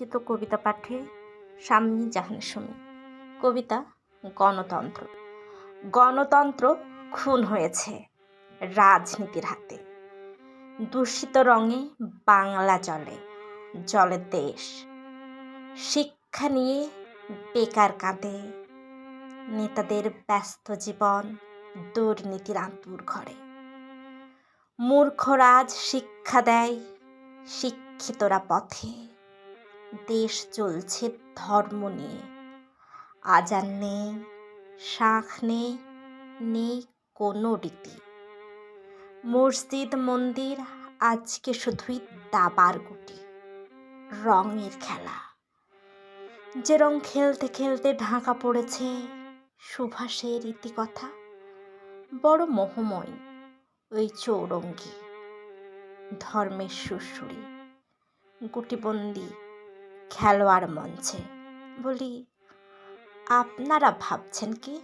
রচিত কবিতা পাঠে স্বামী জাহানের সমী কবিতা গণতন্ত্র। গণতন্ত্র খুন হয়েছে রাজনীতির হাতে। দূষিত রঙে বাংলা জলে জলে দেশ। শিক্ষা নিয়ে বেকার কাঁদে নেতাদের ব্যস্ত জীবন, দুর্নীতির আঁতুর ঘরে। মূর্খরাজ শিক্ষা দেয় শিক্ষিতরা পথে। দেশ চলছে ধর্ম নিয়ে। আজান নেই, শাখ নেই নেই কোনো রীতি। মসজিদ, মন্দির, আজকে শুধুই দাবার গুটি, রঙের খেলা। যে রং খেলতে খেলতে ঢাকা পড়েছে, সুভাষের ইতিকথা বড় মোহময় ওই চৌরঙ্গি, ধর্মের সুরসুরি, গুটিবন্দি খেলোয়াড় মঞ্চে। বলি আপনারা ভাবছেন কি?